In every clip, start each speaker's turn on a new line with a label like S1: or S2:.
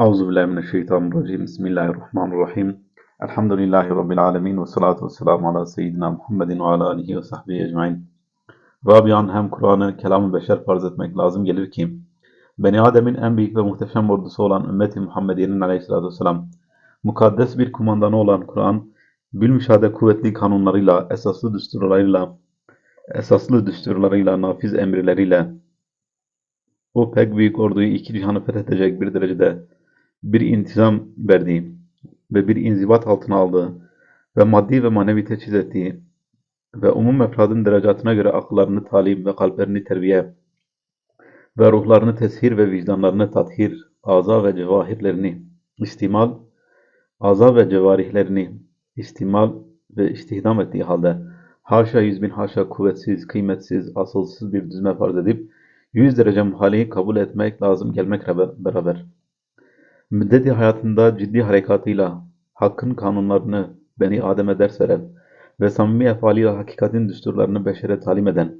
S1: Euzu billahi mineşşeytanirracim. Bismillahirrahmanirrahim. Elhamdülillahi rabbil alamin ve salatu vesselamu ala seyyidina Muhammedin ve ala alihi ve sahbihi ecmaîn. Rabian hem Kur'an'ı kelam-ı beşer farz etmek lazım gelir ki Beni Adem'in en büyük ve muhteşem ordusu olan ümmeti Muhammediye'nin aleyhissalatü vesselam mukaddes bir kumandanı olan Kur'an bilmüşahede kuvvetli kanunlarıyla, esaslı düsturlarıyla, esaslı düsturlarıyla, nafiz emirleriyle o pek büyük orduyu iki cihanı fethedecek bir derecede bir intizam verdiği ve bir inzibat altına aldığı ve maddi ve manevi teçhiz ettiği ve umum efradın derecatına göre akıllarını talim ve kalplerini terbiye ve ruhlarını teshir ve vicdanlarını tathir, aza ve cevahirlerini istimal, aza ve cevarihlerini istimal ve istihdam ettiği halde haşa yüz bin haşa kuvvetsiz, kıymetsiz, asılsız bir düzme farz edip yüz derece muhaleyi kabul etmek lazım gelmekle beraber müddeti hayatında ciddi harekatıyla hakkın kanunlarını Beni Adem'e ders veren ve samimi efaliyle hakikatin düsturlarını beşere talim eden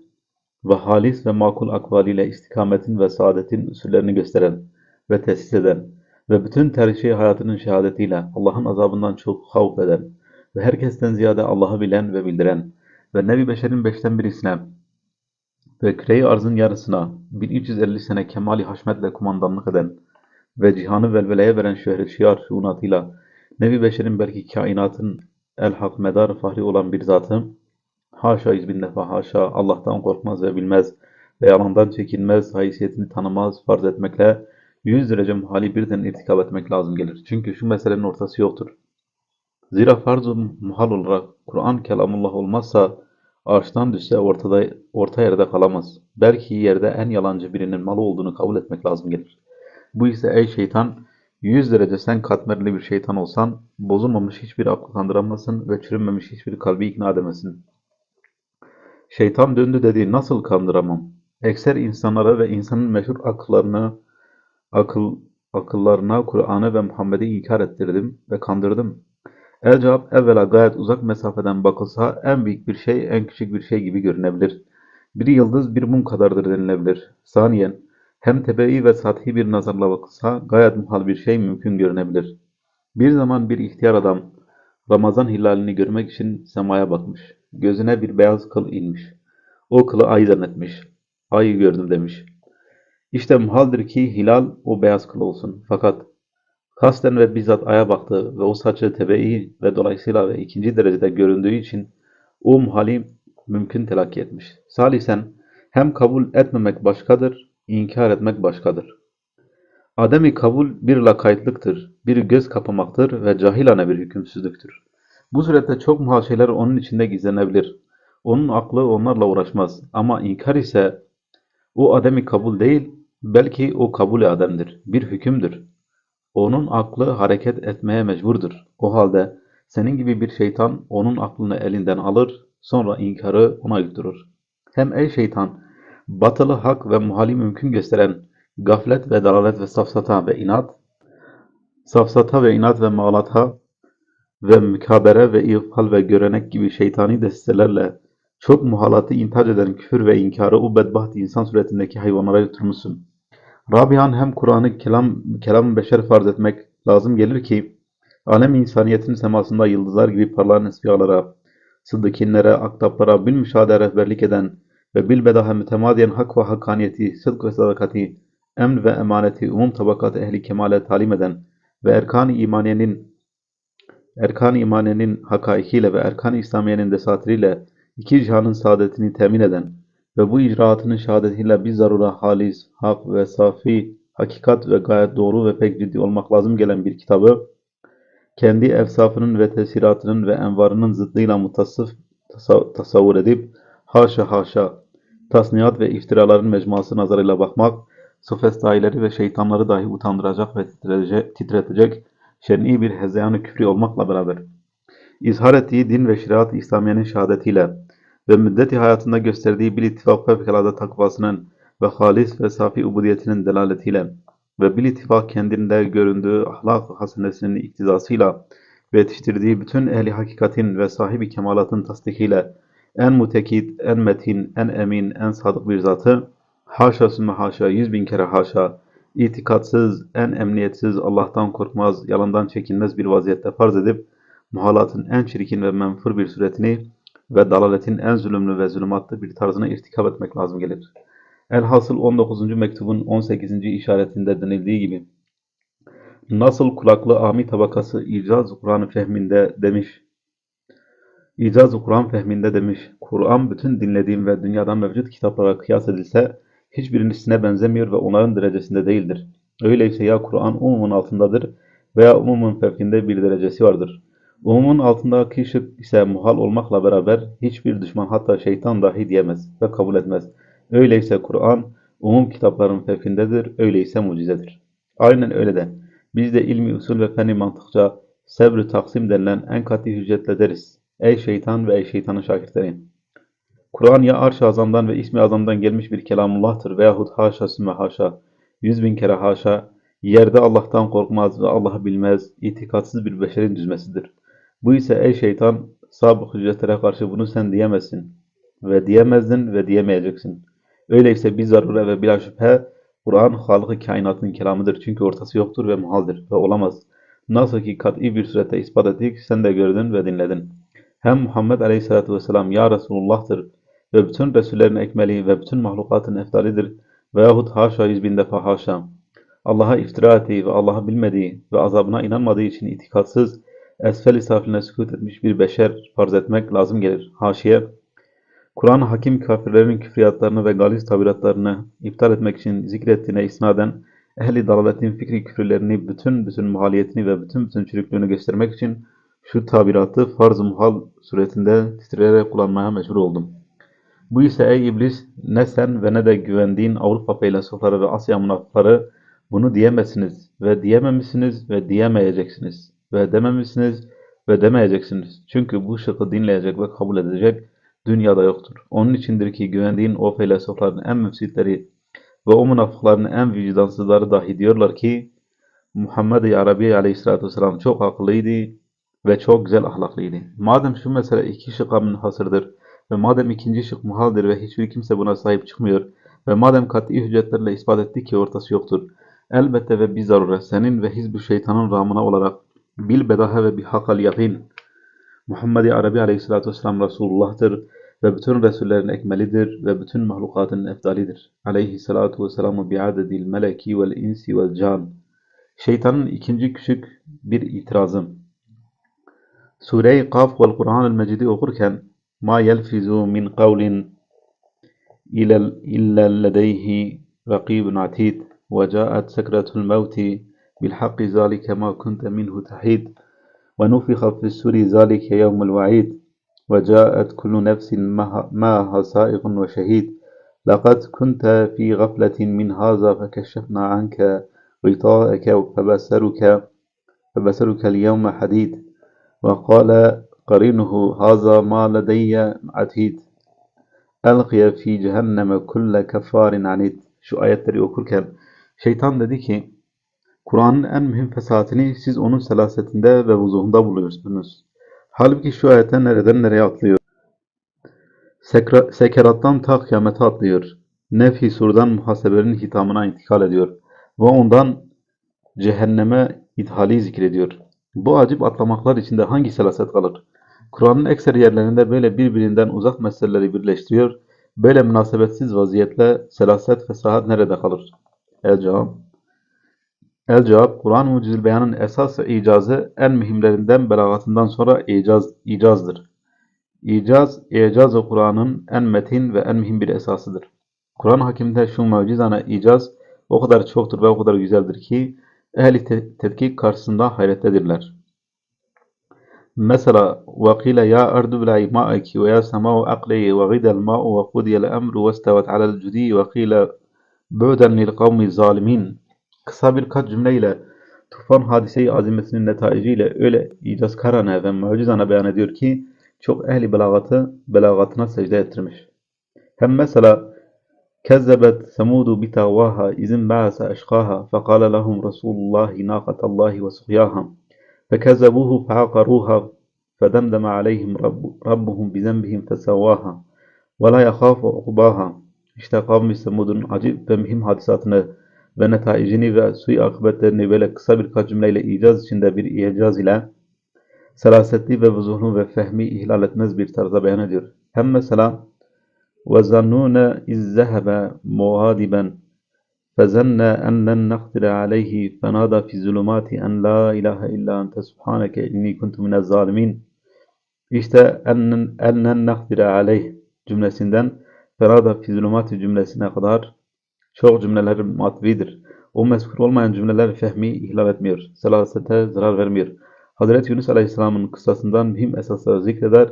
S1: ve halis ve makul akvaliyle istikametin ve saadetin usullerini gösteren ve tesis eden ve bütün tercih hayatının şehadetiyle Allah'ın azabından çok havf eden ve herkesten ziyade Allah'ı bilen ve bildiren ve Nebi Beşer'in beşten birisine ve küre arzın yarısına 1350 sene kemali haşmetle kumandanlık eden ve cihanı velveleye veren şöhret şiar şuunatıyla Nebi Beşer'in belki kainatın el hak medar fahri olan bir zatı haşa yüz bin defa haşa Allah'tan korkmaz ve bilmez ve yalandan çekinmez, haysiyetini tanımaz, farz etmekle yüz derece muhali birden irtikap etmek lazım gelir. Çünkü şu meselenin ortası yoktur. Zira farz-ı muhal olarak Kur'an kelamullah olmazsa arştan düşse ortada, orta yerde kalamaz. Belki yerde en yalancı birinin malı olduğunu kabul etmek lazım gelir. Bu ise ey şeytan, yüz derece sen katmerli bir şeytan olsan, bozulmamış hiçbir aklı kandıramazsın ve çürünmemiş hiçbir kalbi ikna edemezsin. Şeytan döndü dedi, nasıl kandıramam? Ekser insanlara ve insanın meşhur akıllarını, akıl, akıllarına Kur'an'ı ve Muhammed'i inkar ettirdim ve kandırdım. El cevap evvela gayet uzak mesafeden bakılsa en büyük bir şey en küçük bir şey gibi görünebilir. Bir yıldız bir mum kadardır denilebilir. Saniyen hem tebe'i ve sathi bir nazarla bakılsa gayet muhal bir şey mümkün görünebilir. Bir zaman bir ihtiyar adam Ramazan hilalini görmek için semaya bakmış. Gözüne bir beyaz kıl inmiş. O kılı ay zannetmiş. Ayı gördüm demiş. İşte muhaldir ki hilal o beyaz kıl olsun. Fakat kasten ve bizzat aya baktı ve o saçı tebe'i ve dolayısıyla ve ikinci derecede göründüğü için o muhali mümkün telakki etmiş. Salisen hem kabul etmemek başkadır, inkar etmek başkadır. Ademi kabul bir lakaytlıktır, bir göz kapamaktır ve cahilane bir hükümsüzlüktür. Bu surette çok muhal şeyler onun içinde gizlenebilir. Onun aklı onlarla uğraşmaz. Ama inkar ise o ademi kabul değil, belki o kabul ademdir, bir hükümdür. Onun aklı hareket etmeye mecburdur. O halde senin gibi bir şeytan onun aklını elinden alır, sonra inkarı ona yutturur. Hem ey şeytan, batılı hak ve muhali mümkün gösteren gaflet ve dalalet ve safsata ve inat, safsata ve inat ve mağlata ve mükabere ve ifhal ve görenek gibi şeytani destelerle çok muhalatı intac eden küfür ve inkarı o bedbaht insan suretindeki hayvanlara yuturmuşsun. Rabihan hem Kur'an'ı kelam, kelam beşer farz etmek lazım gelir ki alem insaniyetin semasında yıldızlar gibi parlayan esfiyalara, sıddıkinlere, aktaplara bilmüşahede rehberlik eden ve bilbedaha mütemadiyen hak ve hakkaniyeti, sıdk ve sadakati, emn ve emaneti umum tabakat ehli kemale talim eden ve erkan-ı imaniyenin erkan-ı imaniyenin hakaikiyle ve erkan-ı İslamiyenin desatiriyle iki cihanın saadetini temin eden ve bu icraatının şehadetiyle bir zarura halis, hak ve safi, hakikat ve gayet doğru ve pek ciddi olmak lazım gelen bir kitabı, kendi efsafının ve tesiratının ve envarının zıddıyla mutasıf tasavvur edip, haşa haşa, tasniyat ve iftiraların mecmuası nazarıyla bakmak, sufestaileri ve şeytanları dahi utandıracak ve titretecek, şer'i bir hezeyanı küfri olmakla beraber, izhar ettiği din ve şeriat İslamiye'nin şehadetiyle, ve müddeti hayatında gösterdiği bir ittifak fevkalade takvasının ve halis ve safi ubudiyetinin delaletiyle ve bir ittifak kendinde göründüğü ahlak hasenesinin iktizasıyla ve yetiştirdiği bütün ehli hakikatin ve sahibi kemalatın tasdikiyle en mutekit, en metin, en emin, en sadık bir zatı haşa sümme haşa, yüz bin kere haşa, itikatsız, en emniyetsiz, Allah'tan korkmaz, yalandan çekinmez bir vaziyette farz edip, muhalatın en çirkin ve menfur bir suretini ve dalaletin en zulümlü ve zulümatlı bir tarzına irtikap etmek lazım gelir. Elhasıl 19. mektubun 18. işaretinde denildiği gibi, nasıl kulaklı ami tabakası icaz Kur'an fehminde demiş, İcaz-ı Kur'an fehminde demiş, Kur'an bütün dinlediğim ve dünyadan mevcut kitaplara kıyas edilse, hiçbirisine benzemiyor ve onların derecesinde değildir. Öyleyse ya Kur'an umumun altındadır veya umumun fevkinde bir derecesi vardır. Umumun altındaki şık ise muhal olmakla beraber hiçbir düşman hatta şeytan dahi diyemez ve kabul etmez. Öyleyse Kur'an umum kitapların fevkindedir, öyleyse mucizedir. Aynen öyle de biz de ilmi usul ve fenni mantıkça sebr taksim denilen en katı hüccetle deriz. Ey şeytan ve ey şeytanın şakirtleri! Kur'an ya arş-ı azamdan ve ismi azamdan gelmiş bir kelamullah'tır veyahut haşa sümme haşa, yüz bin kere haşa, yerde Allah'tan korkmaz ve Allah'ı bilmez, itikatsız bir beşerin düzmesidir. Bu ise ey şeytan, sabık hüccetlere karşı bunu sen diyemezsin ve diyemezdin ve diyemeyeceksin. Öyleyse bir zarure ve bila şüphe Kur'an halık kainatın kelamıdır çünkü ortası yoktur ve muhaldir ve olamaz. Nasıl ki kat'i bir surette ispat ettik, sen de gördün ve dinledin. Hem Muhammed Aleyhisselatü Vesselam Ya Resulullah'tır ve bütün Resullerin ekmeli ve bütün mahlukatın eftalidir veyahut haşa yüz bin defa haşa. Allah'a iftira ettiği ve Allah'ı bilmediği ve azabına inanmadığı için itikatsız, esfel-i safiline sükut etmiş bir beşer farz etmek lazım gelir. Haşiye, Kur'an hakim kafirlerin küfriyatlarını ve galiz tabiratlarını iptal etmek için zikrettiğine isnaden ehli dalaletin fikri küfürlerini bütün bütün muhaliyetini ve bütün bütün çürüklüğünü göstermek için şu tabiratı farz-ı muhal suretinde titreyerek kullanmaya mecbur oldum. Bu ise ey iblis ne sen ve ne de güvendiğin Avrupa feylasufları ve Asya münafıkları bunu diyemezsiniz ve diyememişsiniz ve diyemeyeceksiniz ve dememişsiniz ve demeyeceksiniz. Çünkü bu şıkkı dinleyecek ve kabul edecek dünyada yoktur. Onun içindir ki güvendiğin o feylasufların en müfsitleri ve o münafıkların en vicdansızları dahi diyorlar ki Muhammed-i Arabi aleyhissalatü vesselam çok akıllıydı ve çok güzel ahlaklıydı. Madem şu mesele iki şıkka münhasırdır ve madem ikinci şık muhaldir ve hiçbir kimse buna sahip çıkmıyor ve madem kat'i hüccetlerle ispat etti ki ortası yoktur. Elbette ve bir zarure senin ve hizb şeytanın ramına olarak bil bedahe ve bir hakal yakin. Muhammed-i Arabi aleyhissalatü vesselam Resulullah'tır ve bütün Resullerin ekmelidir ve bütün mahlukatın efdalidir. Aleyhissalatu vesselam'ı bi'adedil meleki vel insi vel can. Şeytanın ikinci küçük bir itirazım. Kaf vel Kur'an-ı Mecid'i okurken yelfizu min kavlin illa ledeyhi rakibun atid ve caet sekretul mevti بالحق ذلك ما كنت منه تحيد ونفخ في السور ذلك يوم الوعيد وجاءت كل نفس معها سائق وشهيد لقد كنت في غفلة من هذا فكشفنا عنك غطاءك فبصرك فبصرك اليوم حديد. وقال قرينه هذا ما لدي عتيد ألقي في cehenneme kulle keffarin anid. Şu ayetleri okurken şeytan dedi ki Kur'an'ın en mühim fesatini siz onun selasetinde ve vuzuhunda buluyorsunuz. Halbuki şu ayete nereden nereye atlıyor? Sekra, sekerattan ta kıyamete atlıyor. Nefi surdan muhasebenin hitamına intikal ediyor. Ve ondan cehenneme ithali zikrediyor. Bu acip atlamaklar içinde hangi selaset kalır? Kur'an'ın ekser yerlerinde böyle birbirinden uzak meseleleri birleştiriyor. Böyle münasebetsiz vaziyetle selaset ve sahat nerede kalır? El cevap. El cevap, Kur'an mucizül beyanın esas icazı en mühimlerinden belagatından sonra icaz, icazdır. İcaz, icaz ve Kur'an'ın en metin ve en mühim bir esasıdır. Kur'an hakimde şu mucizane icaz o kadar çoktur ve o kadar güzeldir ki ehli te tetkik karşısında hayrettedirler. Mesela وَقِيلَ يَا أَرْضُ بْلَعِ مَاءَكِ وَيَا سَمَاءُ أَقْلِعِ وَغِدَ الْمَاءُ وَقُضِيَ الْأَمْرُ وَاسْتَوَتْ عَلَى الْجُدِيِّ وَقِيلَ بُعْدًا لِلْقَوْمِ الظَّالِمِينَ Kısa birkaç cümleyle tufan hadise-i azimesinin netaiciyle öyle icazkarane ve mucizane beyan ediyor ki çok ehli belagatı belagatına secde ettirmiş. Hem mesela كذبت ثمود بتغواها إذ انبعث أشقاها فقال لهم رسول الله ناقة الله وسقياها فكذبوه فعقروها فدمدم عليهم رب ربهم بذنبهم فسواها ولا يخاف عقباها İşte kavmi Semud'un acip ve mühim hadisatını ve netaicini ve sui akıbetlerini böyle kısa birkaç cümleyle icaz içinde bir icaz ile selasetli ve vuzuhlu ve fehmi ihlal etmez bir tarzda beyan ediyor. Hem mesela وَظَنُّونَ اِذْ ذَهَبَ مُغَاضِبًا فَظَنَّ أَنْ لَنْ نَقْدِرَ عَلَيْهِ فَنَادَى فِي الظُّلُمَاتِ أَنْ لَا إِلَٰهَ إِلَّا أَنْتَ سُبْحَانَكَ إِنِّي كُنْتُ مِنَ الظَّالِمِينَ İşte اَنْ لَنْ نَقْدِرَ عَلَيْهِ cümlesinden فَنَادَى فِي الظُّلُمَاتِ cümlesine kadar çok cümleler matvidir. O mezkur olmayan cümleler fehmi ihlal etmiyor. Selasete zarar vermiyor. Hazreti Yunus Aleyhisselam'ın kıssasından mühim esasları zikreder,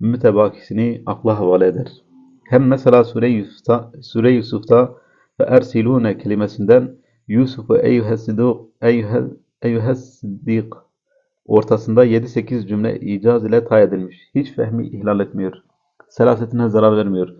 S1: mütebakisini akla havale eder. Hem mesela Sure Yusuf'ta, Sure Yusuf'ta ve ersilune kelimesinden Yusuf'u eyyühessiduk, eyyühessiddik ortasında 7-8 cümle icaz ile tay edilmiş. Hiç fehmi ihlal etmiyor. Selasetine zarar vermiyor.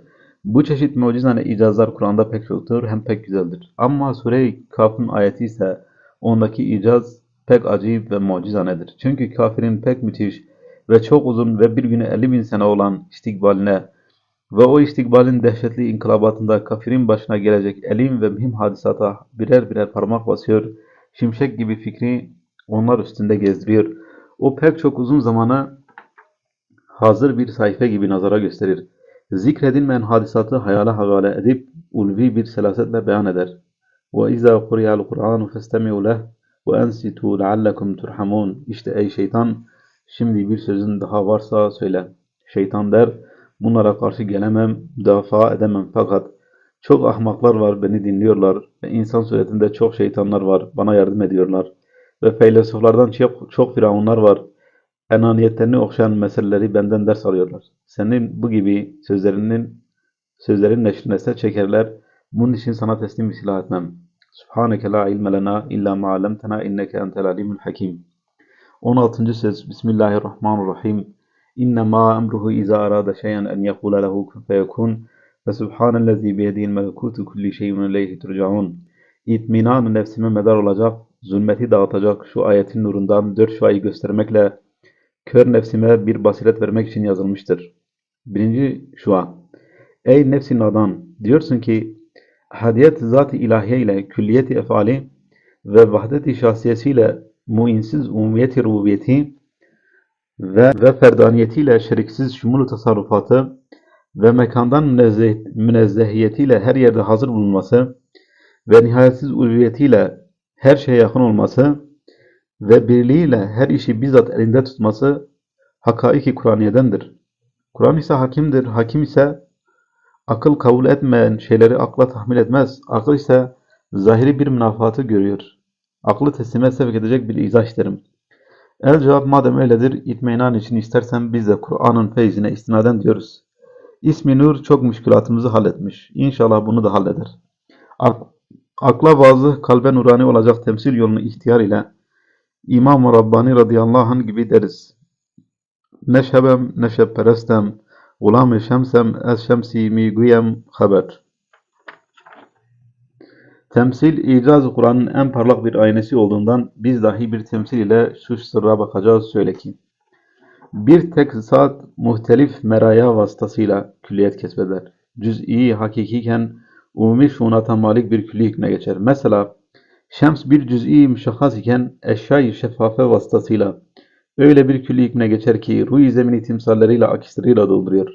S1: Bu çeşit mucizane icazlar Kur'an'da pek çoktur hem pek güzeldir. Ama Sure-i Kaf'ın ayeti ise ondaki icaz pek acayip ve mucizanedir. Çünkü kafirin pek müthiş ve çok uzun ve bir güne 50 bin sene olan istikbaline ve o istikbalin dehşetli inkılabatında kafirin başına gelecek elim ve mühim hadisata birer birer parmak basıyor, şimşek gibi fikri onlar üstünde gezdiriyor. O pek çok uzun zamana hazır bir sayfa gibi nazara gösterir. Zikredilmeyen hadisatı hayala havale edip ulvi bir selasetle beyan eder. وَاِذَا قُرِيَ الْقُرْآنُ فَاسْتَمِعُوا لَهُ وَاَنْسِتُوا لَعَلَّكُمْ تُرْحَمُونَ İşte ey şeytan, şimdi bir sözün daha varsa söyle. Şeytan der, bunlara karşı gelemem, müdafaa edemem fakat çok ahmaklar var beni dinliyorlar ve insan suretinde çok şeytanlar var bana yardım ediyorlar ve feylesoflardan çok, çok firavunlar var enaniyetlerini okşayan meseleleri benden ders alıyorlar. Senin bu gibi sözlerinin sözlerin neşrine çekerler. Bunun için sana teslim silah etmem. Subhaneke la ilme lena illa ma allamtena inneke entel alimul hakim. 16. söz Bismillahirrahmanirrahim. İnnemâ emruhu izâ arâda şeyen en yekûle lehu kun feyekûn ve subhanellezî biyedihil melekûtu kulli şeyin ileyhi turcaun. İtminan nefsime medar olacak, zulmeti dağıtacak şu ayetin nurundan dört şuayı göstermekle kör nefsime bir basiret vermek için yazılmıştır. Birinci şua. Ey nefsin nadan! Diyorsun ki hadiyet zat-ı ilahiye ile külliyeti efali ve vahdet-i şahsiyesiyle muinsiz umumiyeti rububiyeti ve, ve ferdaniyetiyle şeriksiz şumulu tasarrufatı ve mekandan münezzeh, münezzehiyetiyle her yerde hazır bulunması ve nihayetsiz ulviyetiyle her şeye yakın olması ve birliğiyle her işi bizzat elinde tutması hakaiki Kur'aniyedendir. Kur'an ise hakimdir. Hakim ise akıl kabul etmeyen şeyleri akla tahmil etmez. Akıl ise zahiri bir münafatı görüyor. Aklı teslime sevk edecek bir izah isterim. El cevap madem öyledir, itmeynan için istersen biz de Kur'an'ın feyzine istinaden diyoruz. İsmi Nur çok müşkülatımızı halletmiş. İnşallah bunu da halleder. Akla bazı kalbe nurani olacak temsil yolunu ihtiyar ile İmam-ı Rabbani radıyallahu anh gibi deriz. Neşebem neşebperestem, gulam-ı şemsem ez şemsi mi güyem haber. Temsil, icaz Kur'an'ın en parlak bir aynesi olduğundan biz dahi bir temsil ile şu sırra bakacağız söyle ki. Bir tek saat muhtelif meraya vasıtasıyla külliyet kesbeder. Cüz'i hakikiken umumi şunata malik bir külli hükme geçer. Mesela Şems bir cüz'i müşahhas iken eşya-i şeffafe vasıtasıyla öyle bir külli hükmüne geçer ki ruh zemini timsalleriyle akisleriyle dolduruyor.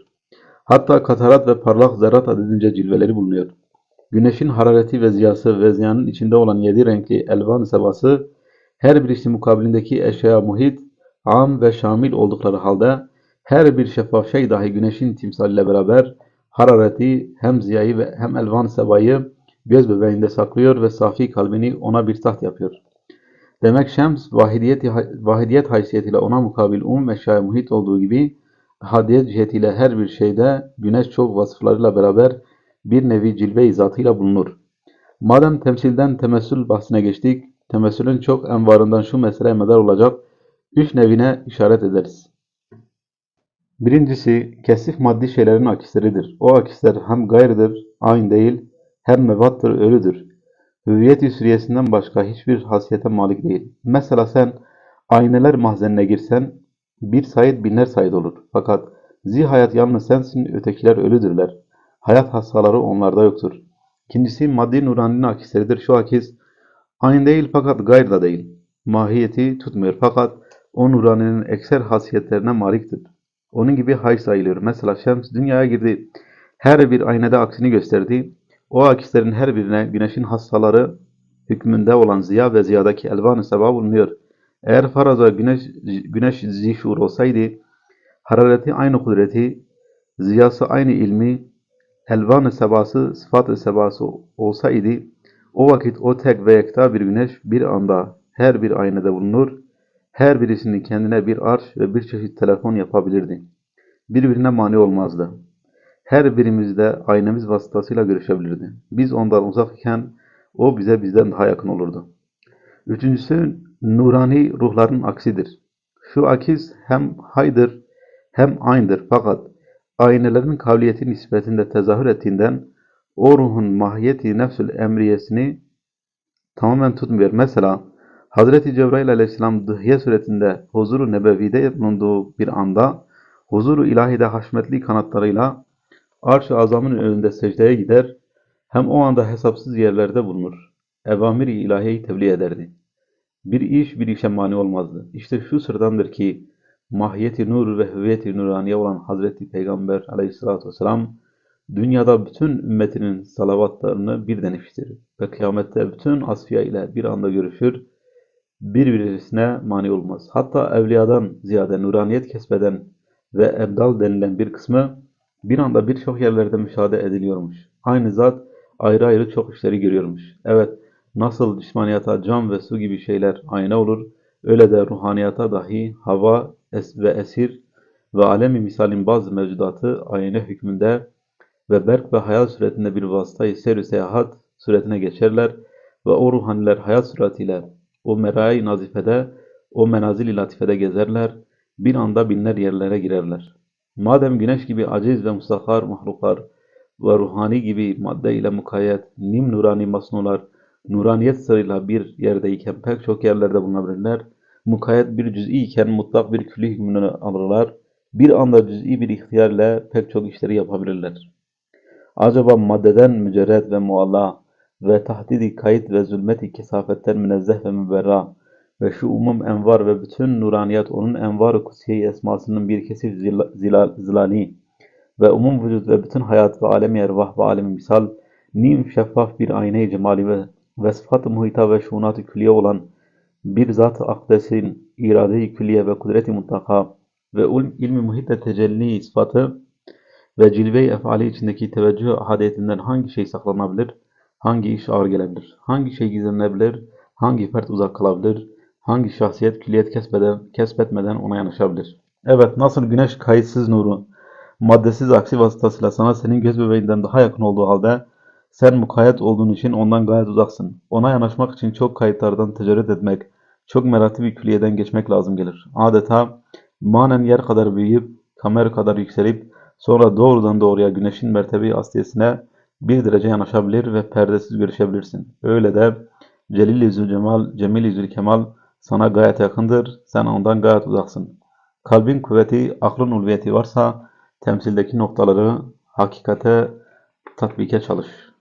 S1: Hatta katarat ve parlak zerrat adedince cilveleri bulunuyor. Güneşin harareti ve ziyası ve ziyanın içinde olan yedi renkli elvan sebası her birisi mukabilindeki eşyaya muhit, am ve şamil oldukları halde her bir şeffaf şey dahi güneşin timsaliyle beraber harareti hem ziyayı ve hem elvan sebayı göz bebeğinde saklıyor ve safi kalbini ona bir taht yapıyor. Demek Şems vahidiyet, vahidiyet haysiyetiyle ona mukabil um ve şaya muhit olduğu gibi hadiyet cihetiyle her bir şeyde güneş çok vasıflarıyla beraber bir nevi cilve-i zatıyla bulunur. Madem temsilden temessül bahsine geçtik, temessülün çok envarından şu meseleye medar olacak üç nevine işaret ederiz. Birincisi, kesif maddi şeylerin akisleridir. O akisler hem gayrıdır, aynı değil, hem mevattır, ölüdür. Hüviyet-i süriyesinden başka hiçbir hasiyete malik değil. Mesela sen ayneler mahzenine girsen, bir sayit binler sayit olur. Fakat zihayat yalnız sensin, ötekiler ölüdürler. Hayat hastaları onlarda yoktur. İkincisi maddi nuraninin akisleridir. Şu akis aynı değil fakat gayrı da değil. Mahiyeti tutmuyor fakat o nuraninin ekser hasiyetlerine maliktir. Onun gibi hay sayılıyor. Mesela Şems dünyaya girdi. Her bir aynada aksini gösterdi. O akislerin her birine güneşin hastaları hükmünde olan ziya ve ziyadaki elvan-ı seba bulunuyor. Eğer faraza güneş, güneş zişur olsaydı, harareti aynı kudreti, ziyası aynı ilmi, elvan-ı sebası, sıfat-ı sebası olsaydı, o vakit o tek ve yekta bir güneş bir anda her bir aynada bulunur, her birisini kendine bir arş ve bir çeşit telefon yapabilirdi. Birbirine mani olmazdı. Her birimizde aynamız vasıtasıyla görüşebilirdi. Biz ondan uzak iken o bize bizden daha yakın olurdu. Üçüncüsü nurani ruhların aksidir. Şu akis hem haydır hem aynıdır fakat aynelerin kavliyeti nispetinde tezahür ettiğinden o ruhun mahiyeti nefsül emriyesini tamamen tutmuyor. Mesela Hazreti Cebrail aleyhisselam dıhye suretinde huzuru nebevide bulunduğu bir anda huzuru ilahide haşmetli kanatlarıyla arş-ı azamın önünde secdeye gider hem o anda hesapsız yerlerde bulunur. Evamir-i ilahiyeyi tebliğ ederdi. Bir iş bir işe mani olmazdı. İşte şu sırdandır ki mahiyeti nur ve hüviyeti nuraniye olan Hazreti Peygamber aleyhissalatü vesselam dünyada bütün ümmetinin salavatlarını birden işitir ve kıyamette bütün asfiya ile bir anda görüşür, birbirine mani olmaz. Hatta evliyadan ziyade nuraniyet kesbeden ve ebdal denilen bir kısmı bir anda birçok yerlerde müşahede ediliyormuş. Aynı zat ayrı ayrı çok işleri görüyormuş. Evet, nasıl cismaniyata cam ve su gibi şeyler ayna olur, öyle de ruhaniyata dahi hava es ve esir ve alemi misalin bazı mevcudatı ayna hükmünde ve berk ve hayal suretinde bir vasıtayı seyr seyahat suretine geçerler ve o ruhaniler hayat suretiyle o merai nazifede, o menazil-i latifede gezerler, bir anda binler yerlere girerler. Madem güneş gibi aciz ve musahhar mahluklar ve ruhani gibi madde ile mukayyet, nim nurani masnular, nuraniyet sırrıyla bir yerdeyken pek çok yerlerde bulunabilirler. Mukayyet bir cüz'i iken mutlak bir külli hükmünü alırlar. Bir anda cüz'i bir ihtiyarla pek çok işleri yapabilirler. Acaba maddeden mücerred ve mualla ve tahdidi kayıt ve zulmeti kesafetten münezzeh ve müberra ve şu umum envar ve bütün nuraniyat onun envar-ı kutsiye esmasının bir kesif zila, zilal, ve umum vücut ve bütün hayat ve alemi ervah ve alemi misal nim şeffaf bir ayna-i cemali ve vesfat-ı muhita ve şunat-ı külliye olan bir zat-ı akdesin irade-i külliye ve kudret-i mutlaka ve ilmi muhitte tecelli ispatı ve cilve-i efali içindeki teveccüh ahadiyetinden hangi şey saklanabilir, hangi iş ağır gelebilir, hangi şey gizlenebilir, hangi fert uzak kalabilir, hangi şahsiyet külliyet kesbeden, kesbetmeden ona yanaşabilir. Evet, nasıl güneş kayıtsız nuru, maddesiz aksi vasıtasıyla sana senin göz bebeğinden daha yakın olduğu halde, sen mukayyet olduğun için ondan gayet uzaksın. Ona yanaşmak için çok kayıtlardan tecerrüt etmek, çok merati bir külliyeden geçmek lazım gelir. Adeta manen yer kadar büyüyüp, kamer kadar yükselip, sonra doğrudan doğruya güneşin mertebi asliyesine bir derece yanaşabilir ve perdesiz görüşebilirsin. Öyle de Celil-i Zülcemal, Cemil-i Zülkemal sana gayet yakındır, sen ondan gayet uzaksın. Kalbin kuvveti, aklın ulviyeti varsa temsildeki noktaları hakikate tatbike çalış.